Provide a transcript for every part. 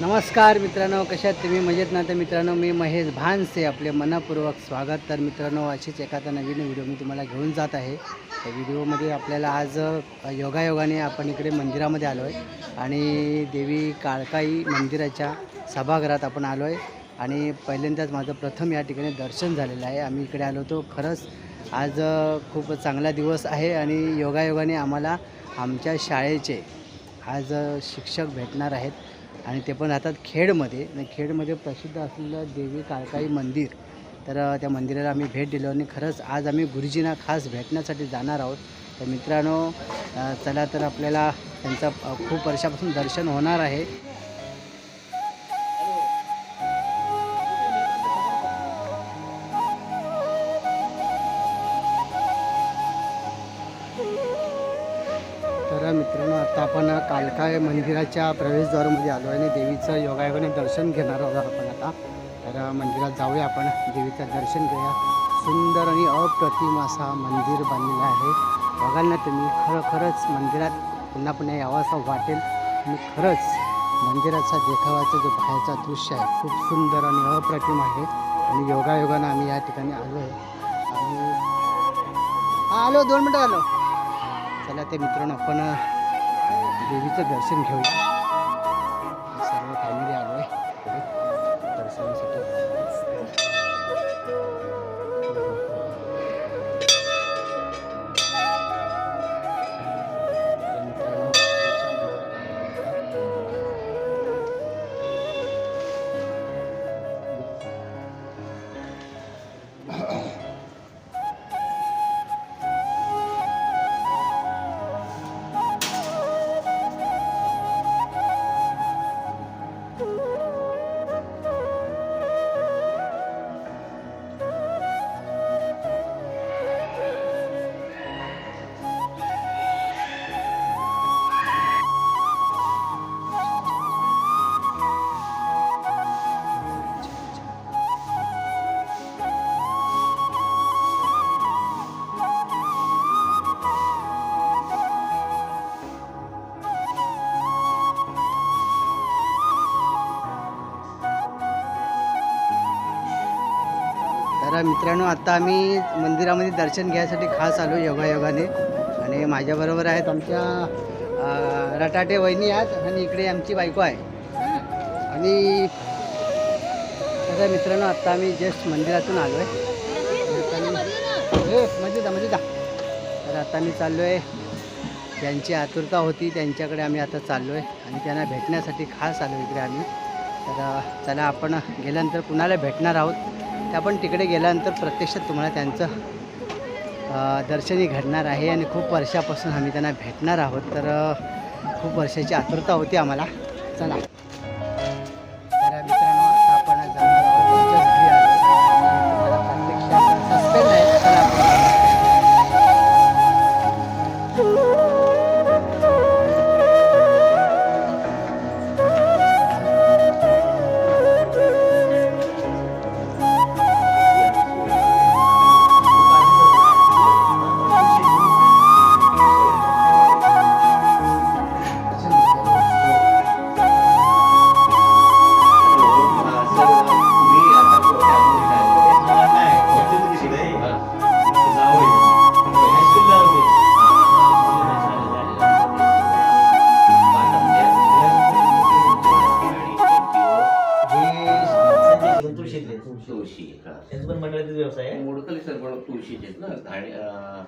नमस्कार मित्रांनो कशात तुम्ही? मजेत ना? तर मित्रांनो मी महेश भानसे आपले मनपूर्वक स्वागत. तर मित्रांनो अशीच एखादा नवीन व्हिडिओ मी तुम्हाला घेऊन जात आहे. त्या व्हिडिओमध्ये आपल्याला आज योगायोगाने आपण इकडे मंदिरामध्ये आलो आहे आणि देवी काळकाई मंदिराच्या सभागृहात आपण आलो आहे आणि पहिल्यांदाच माझं प्रथम या ठिकाणी दर्शन झालेलं आहे. आम्ही इकडे आलो होतो. खरंच आज खूप चांगला दिवस आहे आणि योगायोगाने आम्हाला आमच्या शाळेचे आज शिक्षक भेटणार आहेत. आणि ते पण राहतात खेडमध्ये. आणि खेडमध्ये प्रसिद्ध असलेलं देवी काळकाई मंदिर. तर त्या मंदिराला आम्ही भेट दिलो आणि खरंच आज आम्ही गुरुजींना खास भेटण्यासाठी जाणार आहोत. तर मित्रांनो चला तर आपल्याला त्यांचं खूप वर्षापासून दर्शन होणार आहे. मंदिराच्या प्रवेशद्वारामध्ये आलो आहे आणि देवीचं योगायोगाने दर्शन घेणार आहोत आपण आता. तर मंदिरात जाऊया आपण. देवीचं दर्शन घेऊया. सुंदर आणि अप्रतिम असा मंदिर बांधलेला आहे. बघाल ना तुम्ही खरोखरच मंदिरात पुन्हा पुन्हा यावं असं वाटेल. आणि खरंच मंदिराचा देखावाचा जो बाहेरचा दृश्य आहे खूप सुंदर आणि अप्रतिम आहे. आणि योगायोगानं आम्ही या ठिकाणी आलो आहे. आणि आलो दोन मिनटं आलो चला ते मित्रांनो आपण देवीचं दर्शन घेऊया सर्व मित्रांनो आता आम्ही मंदिरामध्ये दर्शन घ्यायसाठी खास आलो योगायोगाने. आणि माझ्याबरोबर आहेत आमच्या रटाटे वहिनी आहेत आणि इकडे आमची बायको आहे. आणि आता मित्रांनो आत्ता आम्ही जस्ट मंदिरातून आलो आहे मजेत जा मजेत जा तर आता मी चाललो आहे ज्यांची आतुरता होती त्यांच्याकडे आम्ही आता चाललो आहे आणि त्यांना भेटण्यासाठी खास आलो इकडे आम्ही. तर चला आपण गेल्यानंतर कुणाला भेटणार आहोत? त्या आपण तिकडे गेल्यानंतर प्रत्यक्षात तुम्हाला त्यांचं दर्शनही घडणार आहे आणि खूप वर्षापासून आम्ही त्यांना भेटणार आहोत. तर खूप वर्षाची आतुरता होती आम्हाला. चला. अं,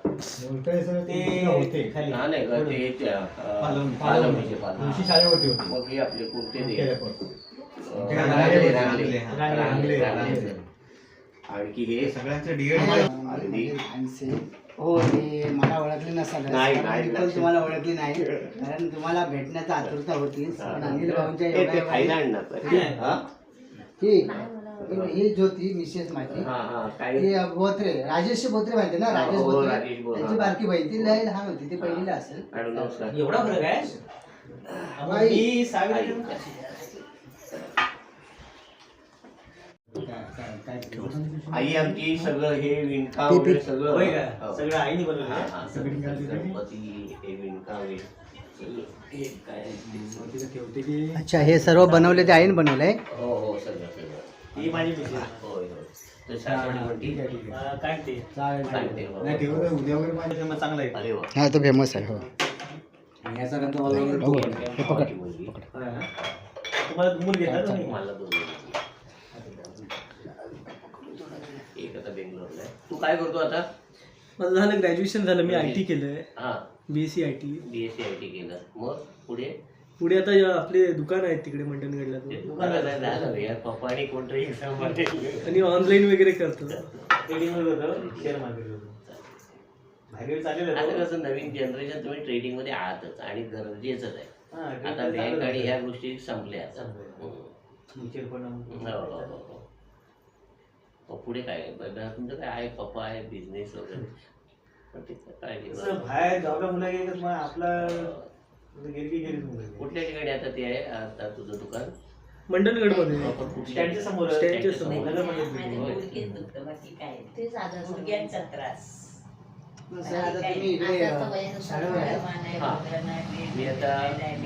ते होते खाली हा नाही का ते त्या, अं, पालम- पालमीचे पालम. तुळशी शाळेवरती होती. मग हे आपले कोणते ते केलं पण. अं, ते रांगले, रांगले, रांगले. हा. रांगले, रांगले, रांगले. रांगले. आणखी हे सगळ्यांचं डीएड अगदी. हो ते मला ओळखले नसाल नाही. तुम्हाला ओळखली नाही कारण तुम्हाला भेटण्याचा आतुरता होती हा. पण अनिल भाऊंच्या ते- ते योगायोगाने- थायलंडनं. हा? ही ही ज्योती मिसेस माझी हा, हा. काय? ती बोत्रे राजेश बोत्रे माहिती ना? राजेश हो, बोत्रे. राजेश बोत्रे. त्यांची बारकी बहीण ती लय लहान होती ती पहिलीला असेल. मॅडम नमस्कार. एवढा फरक आहे? सहावी आई. आई आमची सगळं हे विणकाम. वगैरे सगळं. होय का? हो. सगळं आईने बनवलं हा, आहे? हा, सगळं. गणपती हे विणकाम हे हे काय? अच्छा हे सर्व बनवले ते आईन बनवलं आहे हो हो सगळं सगळं. ही माझी मिसेस. होय होय. तर सासवडी पण ठीक आहे ठीक आहे. काढते. सांगते. नाही ठेवू दे, उद्या वगैरे माझ्या फेमस चांगला आहे. अरे वा. हा तो फेमस आहे हो. आणि याचा मला वगैरे हो, खूप हे पकड मुलगी. हा. मूल घेतला तुम्ही? मला दोन मुली. एक आता बेंगलोरला आहे. तू काय करतो आता? माझं झालं ग्रॅज्युएशन झालं. मी आय टी केलंय. हा. B S C I T B S C I T केलं. मग पुढे? पुढे आता या- आपले दुकान आहेत तिकडे मंडणगडला ते तो. पप्पा आणि कोणतरी आणि ऑनलाईन वगैरे करतो ट्रेडिंग होतं शेअर मार्केट होतं बाहेर चालेल आता कसं नवीन जनरेशन तुम्ही ट्रेडिंगमध्ये आहातच आणि गरजेचंच आहे आता बँक आणि ह्या गोष्टी संपल्या आता. हम्म. म्युच्युअल फंड पुढे काय तुमचं काय आहे पप्पा आहे बिझनेस वगैरे पण ते काय नाही. बाहेर जॉबला मुलं गेली मग आपला कुठल्या ठिकाणी आता ते आहे आता तुझं दुकान? मंडणगडमध्ये कुठल्या- स्टँडच्या समोर स्टँडच्या समोर. गुडघ्यांचा त्रास आता तुम्ही इकडे अ, शाळेवर आहे. मी आता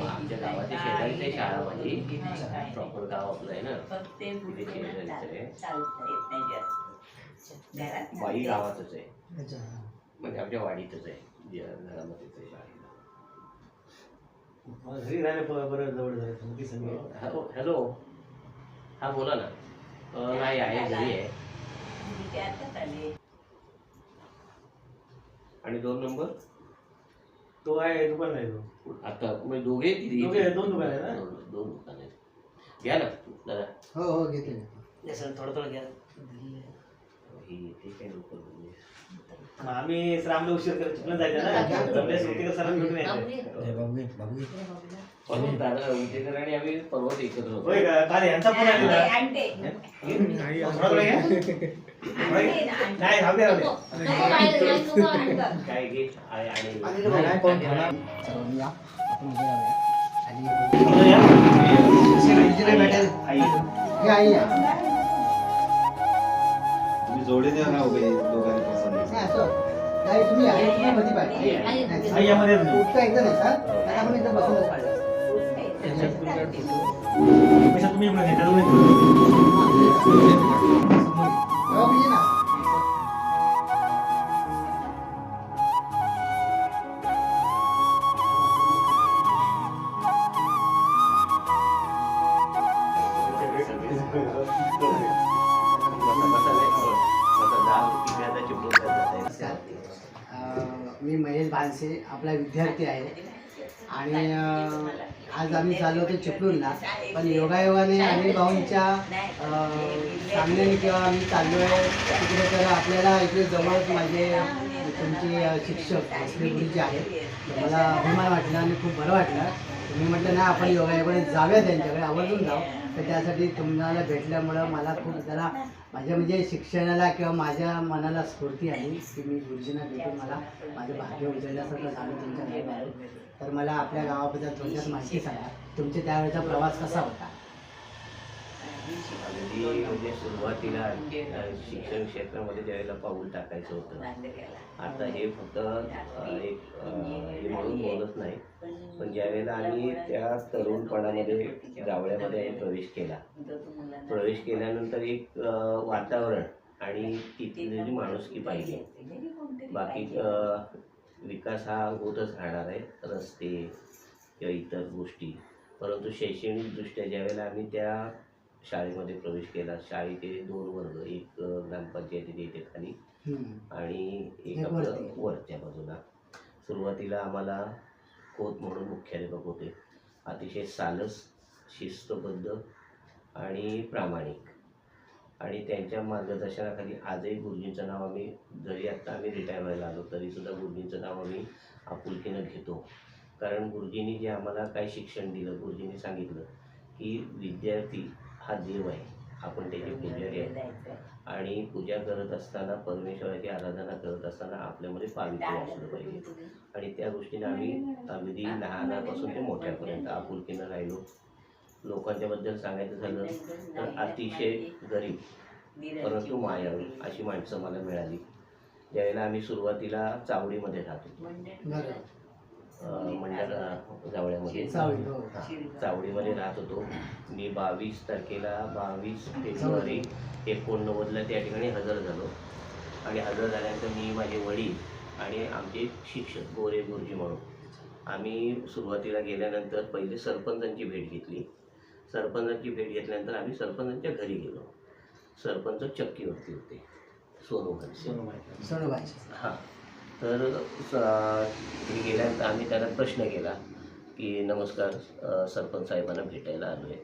आमच्या गावाच्या शेजारीच्या शाळा माझी प्रॉपर गाव आपलं आहे ना. फक्त चालता येत नाही जास्त. घरात बाई गावातच आहे. अच्छा, हा. म्हणजे आमच्या वाडीतच आहे. जे घरामध्येच आहे घरी राहिलं बरं जवळ झालं हॅलो हॅलो. हा बोला ना. नाही आहे घरी आहे. ते आणि दोन नंबर? तो आहे दुकान आहे तो. आता म्हणजे दोघे किती दोन दुकान आहेत ना? दोन दोन दुकान आहेत. घ्या ना दादा. हो हो घेते. थोडं थोडं घ्या. ही येते काय लोक? मग आम्ही श्रामला उशीर करत चिकन जायचं ना. जमल्यास होती सरांना भेटून यायचं. दादा आणि आम्ही परवाच एकत्र होतो. होय का? काल यांचा फोन आलेला आणते नाही थोडा थोडा घ्या. थोडा घ्या. नाही राहू दे राहू दे. काय घे आहे आणि आणि इकडे बघा, कोण खाणार? सर्वांनी या. आपण उभे राहूया. आणि थोडं घ्या. इकडे भेटेल. आई. हे आई या. तुम्ही जोडे द्या ना उभे दोघांनी पसंत नाही, तुम्ही. तुम्ही मध्ये पाहिजे. आई, नाही. आता आपण इथं बसूनच पाहिजे. पैसा तुम्ही दहा मी महेश भानसे आपला विद्यार्थी आहे. आणि आज आम्ही चाललो होतो चिपळूणला. पण योगायोगाने अनिल भाऊंच्या सांगण्याने किंवा आम्ही चाललो आहे तिकडे तर आपल्याला इकडे जवळच माझे तुमचे शिक्षक असले गुरुजी आहेत. मला अभिमान वाटला आणि खूप बरं वाटलं. मी म्हटलं ना आपण योगायोगाने जाऊया त्यांच्याकडे आवर्जून जाऊ. तर त्यासाठी तुम्हाला भेटल्यामुळं मला खूप जरा माझ्या म्हणजे शिक्षणाला किंवा माझ्या मनाला स्फूर्ती आली की मी गुरुजींना भेटून मला माझं भाग्य उजळल्यासारखं झालं तुमच्या घरी तर मला आपल्या गावाबद्दल थोडक्यात माहिती सांगा. तुमच्या त्यावेळेचा प्रवास कसा होता? अगदी म्हणजे सुरुवातीला शिक्षण क्षेत्रामध्ये ज्यावेळेला पाऊल टाकायचं होतं. आता हे फक्त एक हे म्हणून बोलत नाही. पण ज्यावेळेला आम्ही त्या तरुणपणामध्ये जावळ्यामध्ये आम्ही प्रवेश केला. प्रवेश केल्यानंतर एक वातावरण आणि तिथली माणुसकी पाहिजे बाकी विकास हा होतच राहणार आहे. रस्ते किंवा इतर गोष्टी. परंतु शैक्षणिकदृष्ट्या ज्यावेळेला आम्ही त्या शाळेमध्ये प्रवेश केला. शाळेचे दोन वर्ग एक अ, ग्रामपंचायतीचे इथे खाली. आणि एक आपलं. वरच्या बाजूला. सुरुवातीला आम्हाला खोत म्हणून मुख्याध्यापक होते अतिशय सालस शिस्तबद्ध आणि प्रामाणिक. आणि त्यांच्या मार्गदर्शनाखाली आजही गुरुजींचं नाव आम्ही जरी आत्ता आम्ही रिटायर व्हायला आलो तरीसुद्धा गुरुजींचं नाव आम्ही आपुलकीनं घेतो. कारण गुरुजींनी जे आम्हाला काय शिक्षण दिलं गुरुजींनी सांगितलं की विद्यार्थी हा देव आहे. आपण त्याचे पुजारी आहे. आणि पूजा करत असताना परमेश्वराची आराधना करत असताना आपल्यामध्ये पावित्र्य असलं पाहिजे. आणि त्या गोष्टीने आम्ही अगदी लहानापासून ते मोठ्यापर्यंत आपुलकीनं राहिलो. लोकांच्या बद्दल सांगायचं झालं तर अतिशय गरीब परंतु मायाळू अशी माणसं मला मिळाली. ज्यावेळेला आम्ही सुरुवातीला चावडीमध्ये राहतो मंडळ जावळ्यामध्ये. चावडी, हो. हा, चावडीमध्ये राहत होतो. मी बावीस तारखेला बावीस फेब्रुवारी एकोणनव्वदला त्या ठिकाणी हजर झालो. आणि हजर झाल्यानंतर मी माझे वडील आणि आमचे शिक्षक गोरे गुरुजी म्हणून आम्ही सुरुवातीला गेल्यानंतर पहिले सरपंचांची भेट घेतली. सरपंचांची भेट घेतल्यानंतर आम्ही सरपंचांच्या घरी गेलो. सरपंच चक्कीवरती होते. सोनू मनसे सोनूबाईची हां. तर स- गेल्यानंतर आम्ही त्यांना प्रश्न केला की नमस्कार सरपंच साहेबांना भेटायला आलो आहे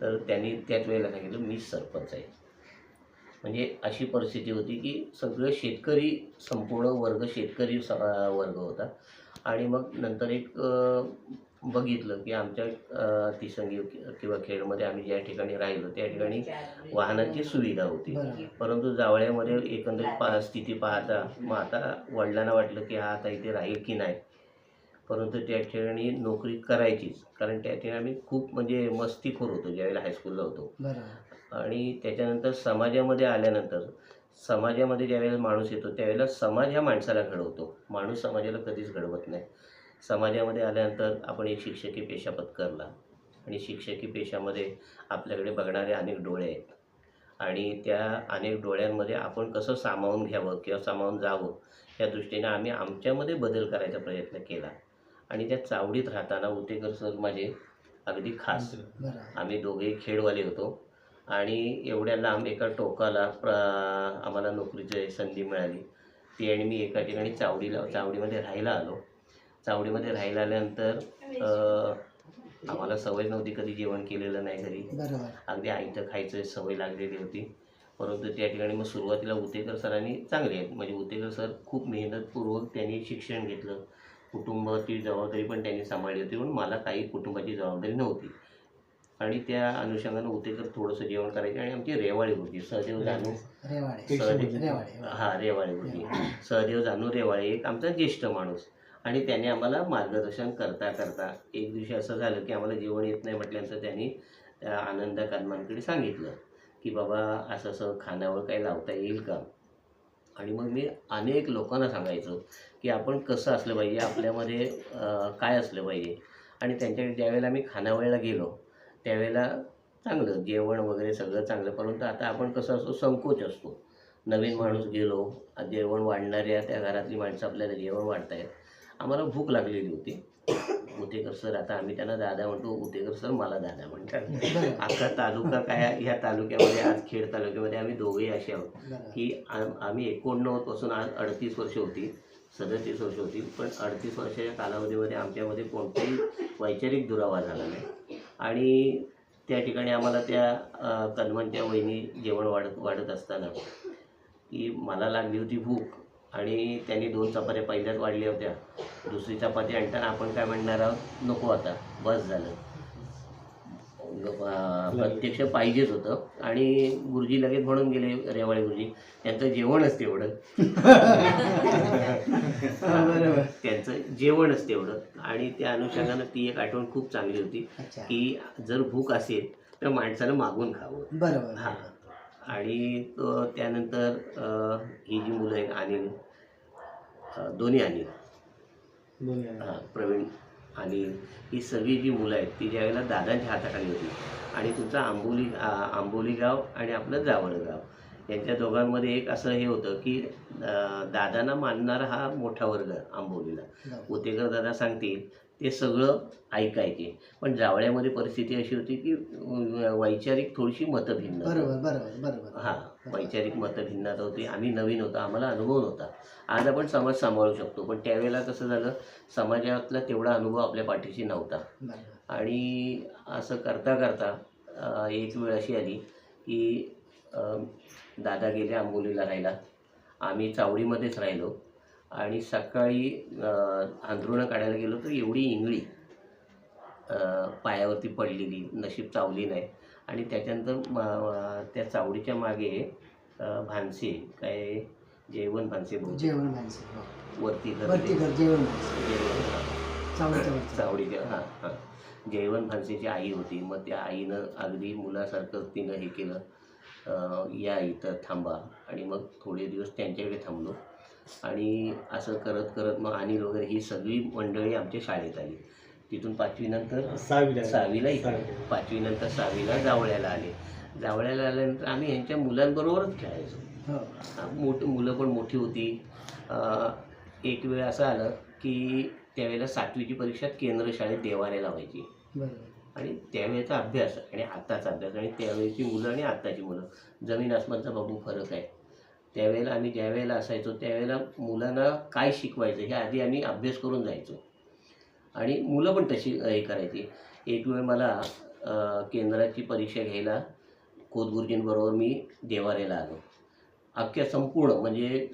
तर त्यांनी त्याच वेळेला सांगितलं मीच सरपंच आहे. म्हणजे अशी परिस्थिती होती की सगळे शेतकरी संपूर्ण वर्ग शेतकरी स- वर्ग होता. आणि मग नंतर एक बघितलं की आमच्या तिसंगी किंवा खेडमध्ये आम्ही ज्या ठिकाणी राहिलो त्या ठिकाणी वाहनांची सुविधा होती. परंतु जावळ्यामध्ये एकंदरीत पा स्थिती पाहता मग आता वडिलांना वाटलं की हा आता इथे राहील की नाही? परंतु त्या ठिकाणी नोकरी करायचीच. कारण त्या ठिकाणी आम्ही खूप म्हणजे मस्तीखोर होतो ज्यावेळेला हायस्कूलला होतो. आणि त्याच्यानंतर समाजामध्ये आल्यानंतर समाजामध्ये ज्यावेळेला माणूस येतो त्यावेळेला समाज ह्या माणसाला घडवतो. माणूस समाजाला कधीच घडवत नाही. समाजामध्ये आल्यानंतर आपण एक शिक्षकी पेशा पत्करला. आणि शिक्षकी पेशामध्ये आपल्याकडे बघणारे अनेक डोळे आहेत. आणि त्या अनेक डोळ्यांमध्ये आपण कसं सामावून घ्यावं किंवा सामावून जावं या दृष्टीने आम्ही आमच्यामध्ये बदल करायचा प्रयत्न केला. आणि त्या चावडीत राहताना उतेकर सर माझे अगदी खास. आम्ही दोघेही खेडवाले होतो. आणि एवढ्या लांब एका टोकाला प्र आम्हाला नोकरीची संधी मिळाली. ती आणि मी एका ठिकाणी चावडीला चावडीमध्ये राहायला आलो. चावडीमध्ये राहायला आल्यानंतर आम्हाला सवय नव्हती कधी जेवण केलेलं नाही घरी. अगदी आईचं खायचं सवय लागलेली होती. परंतु त्या ठिकाणी मग सुरुवातीला उतेकर सरांनी चांगले आहेत म्हणजे उतेकर सर खूप मेहनतपूर्वक त्यांनी शिक्षण घेतलं. कुटुंबाची जबाबदारी पण त्यांनी सांभाळली होती म्हणून मला काही कुटुंबाची जबाबदारी नव्हती. आणि त्या अनुषंगानं उतेकर थोडंसं जेवण करायचे आणि आमची रेवाळी होती सहदेव जानू. सहदेव हो. हा रेवाळे होती. सहदेव जानू रेवाळे एक आमचा ज्येष्ठ माणूस. आणि त्याने आम्हाला मार्गदर्शन करता करता एक दिवशी असं झालं की आम्हाला जेवण येत नाही म्हटल्यानंतर त्यांनी त्या आनंद कदमांकडे सांगितलं की बाबा असं असं खाण्यावर काही लावता येईल का? आणि मग मी अनेक लोकांना सांगायचो की आपण कसं असलं पाहिजे आपल्यामध्ये काय असलं पाहिजे? आणि त्यांच्याकडे ज्यावेळेला मी खानावळीला गेलो त्यावेळेला चांगलं जेवण वगैरे सगळं चांगलं परंतु आता आपण कसं असतो संकोच असतो. नवीन माणूस गेलो जेवण वाढणाऱ्या त्या घरातली माणसं आपल्याला जेवण वाढतायत. आम्हाला भूक लागलेली होती. उतेकर सर आता आम्ही त्यांना दादा म्हणतो उतेकर सर मला दादा म्हणतात. अख्खा तालुका काय ह्या तालुक्यामध्ये आज खेड तालुक्यामध्ये आम्ही दोघेही असे आहोत की आम- आम्ही एकोणनव्वदपासून आज अडतीस वर्ष होती. सदतीस वर्ष होती. पण अडतीस वर्षाच्या कालावधीमध्ये आमच्यामध्ये कोणताही वैचारिक दुरावा झाला नाही. आणि त्या ठिकाणी आम्हाला त्या कदमांच्या वहिनी जेवण वाढत वाढत असताना की मला लागली होती भूक. आणि त्यांनी दोन चपात्या पहिल्याच वाढल्या होत्या. दुसरी चपाती आणताना आपण काय म्हणणार आहोत? नको आता. बस झालं. प्रत्यक्ष पाहिजेच होतं. आणि गुरुजी लगेच म्हणून गेले रेवाळे गुरुजी त्यांचं जेवणच तेवढं बरोबर. त्यांचं जेवणच तेवढं आणि त्या अनुषंगानं ती एक आठवण खूप चांगली होती की जर भूक असेल तर माणसानं मागून खावं. बरोबर. हा. आणि तो त्यानंतर ही जी मुलं आहेत अनिल दोन्ही अनिल. हा, प्रवीण आणि ही सगळी जी मुलं आहेत ती ज्यावेळेला दादांच्या हाताखाली होती आणि तुमचं आंबोली आंबोली गाव आणि आपलं जावळ गाव यांच्या दोघांमध्ये एक असं हे होतं की दादांना मानणारा हा मोठा वर्ग आंबोलीला. उतेकर दादा सांगतील ते सगळं ऐकायचे. पण जावळ्यामध्ये परिस्थिती अशी होती की वैचारिक थोडीशी मतभिन्न बरोबर बरोबर बरोबर. हां वैचारिक मतभिन्नता होती. आम्ही नवीन होतो. आम्हाला अनुभव नव्हता. आज आपण समाज सांभाळू शकतो. पण त्यावेळेला कसं झालं समाजातला तेवढा अनुभव आपल्या पाठीशी नव्हता. आणि असं करता करता एक वेळ अशी आली की दादा गेले आंबोलीला राहायला. आम्ही चावडीमध्येच राहिलो. आणि सकाळी अंथरुणं काढायला गेलो तर एवढी इंगळी पायावरती पडलेली नशीब चावली नाही. आणि त्याच्यानंतर म- त्या चावडीच्या मागे भानसे काय जेवण भानसे. जेवण माणसे हो. वरती घर जेवण चावडीच्या हां हां. जयवंत भानसेची आई होती. मग त्या आईनं अगदी मुलासारखं तिनं हे केलं. या इथं थांबा. आणि मग थोडे दिवस त्यांच्याकडे थांबलो. आणि असं करत करत मग अनिल वगैरे ही सगळी मंडळी आमच्या शाळेत आली. तिथून पाचवी नंतर सहावीला सहावीला इथे. सहावीला. पाचवी नंतर सहावीला जावळ्याला आले. जावळ्याला आल्यानंतर आम्ही यांच्या मुलांबरोबरच खेळायचो. हो. मोठ मुलं पण मोठी होती. एक वेळ असं आलं की त्यावेळेला सातवीची परीक्षा केंद्र शाळेत देवाऱ्याला व्हायची. आणि त्यावेळेचा अभ्यास आणि आत्ताचा अभ्यास आणि त्यावेळेची मुलं आणि आत्ताची मुलं. जमीन आसमानचा बाबू फरक आहे. त्यावेळेला आम्ही ज्या वेळेला असायचो त्यावेळेला मुलांना काय शिकवायचं हे आधी आम्ही अभ्यास करून जायचो. आणि मुलं पण तशी हे करायची. एक वेळ मला केंद्राची परीक्षा घ्यायला खोतगुरुजींबरोबर मी देवाऱ्याला आलो. अख्ख्या संपूर्ण म्हणजे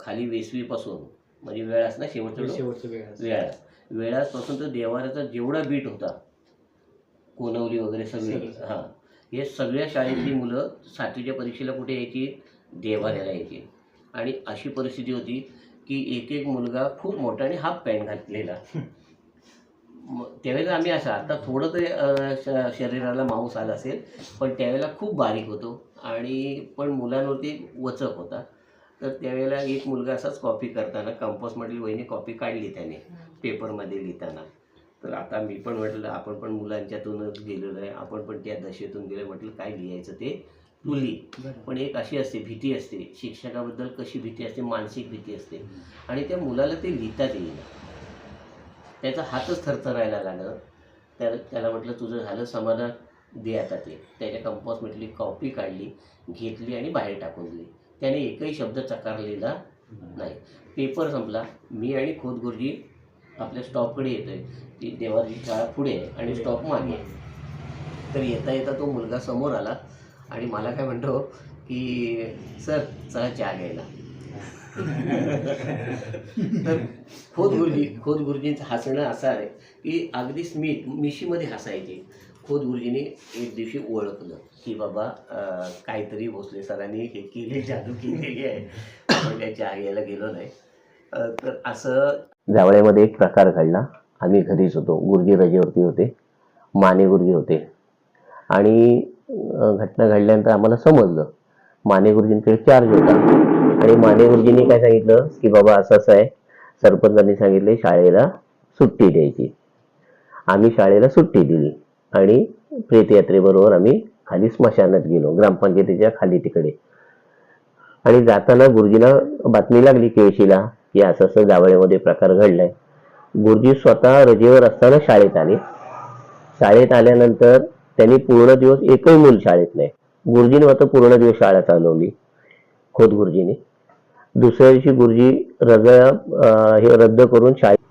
खाली वेसवीपासून म्हणजे वेळास ना शेवटचं शेवटचं वेळ वेळासपासून तर देवाऱ्याचा जेवढा बीट होता कोणवली वगैरे सगळे सगळं. हां. हे सगळ्या शाळेतली मुलं सातवीच्या परीक्षेला कुठे यायची? देवाऱ्याला यायची आणि अशी परिस्थिती होती की एक एक मुलगा खूप मोठा आणि हाफ पॅन्ट घातलेला. त्यावेळेला आम्ही असं आता थोडं तरी शरीराला मांस आला असेल पण त्यावेळेला खूप बारीक होतो आणि पण मुलांवरती वचक होता. तर त्यावेळेला एक मुलगा असाच कॉपी करताना कंपोस्टमधली वहिनी कॉपी काढली त्याने पेपरमध्ये लिहिताना. तर आता मी पण म्हटलं आपण पण मुलांच्यातूनच गेलेलो आहे आपण पण त्या दशेतून गेलो म्हटलं काय लिहायचं ते? बरोबर. पण एक अशी असते भीती असते. शिक्षकाबद्दल कशी भीती असते? मानसिक भीती असते. आणि त्या मुलाला ते लिहिताच येईना. त्याचा हातच थरथरायला लागलं. त्या त्याला म्हटलं तुझं झालं समाधान दे आता ते. त्याच्या कंपोस्टमधली कॉपी काढली घेतली आणि बाहेर टाकून दिली. त्याने एकही शब्द चकारलेला नाही. पेपर संपला. मी आणि खोत गुरुजी आपल्या स्टॉपकडे येतोय. ती देवाची शाळा पुढे आहे आणि स्टॉप मागे आहे. तर येता येता तो मुलगा समोर आला. आणि मला काय म्हणतो की सर चला चहा घ्यायला. तर खोद गुरुजी खोद गुरुजींचं हसणं असं आहे की अगदी स्मित मिशीमध्ये हसायचे. खोद गुरुजीने एक दिवशी ओळखलं की बाबा काहीतरी भोसले सरांनी हे केले जादू केलेली आहे. आपण त्या चहा घ्यायला गेलो नाही. तर असं जावळ्यामध्ये एक प्रकार घडला. आम्ही घरीच होतो. गुरुजी रजेवरती होते. माने गुरुजी होते. आणि घटना घडल्यानंतर आम्हाला समजलं. माने गुरुजींकडे चार्ज होता आणि माने गुरुजींनी काय सांगितलं? की बाबा असं असं आहे. सरपंचांनी सांगितले शाळेला सुट्टी द्यायची. आम्ही शाळेला सुट्टी दिली. आणि प्रेतयात्रेबरोबर आम्ही खाली स्मशानात गेलो. ग्रामपंचायतीच्या खाली तिकडे. आणि जाताना गुरुजीला बातमी लागली केळशीला की असं असं जावळेमध्ये प्रकार घडलाय. गुरुजी स्वतः रजेवर असताना शाळेत आले. शाळेत आल्यानंतर त्यांनी पूर्ण दिवस एकही मूल शाळेत नाही. गुरुजीने मात्र पूर्ण दिवस शाळा चालवली. खोत गुरुजीने. दुसऱ्या दिवशी गुरुजी रजा अं, हे रद्द करून शाळेत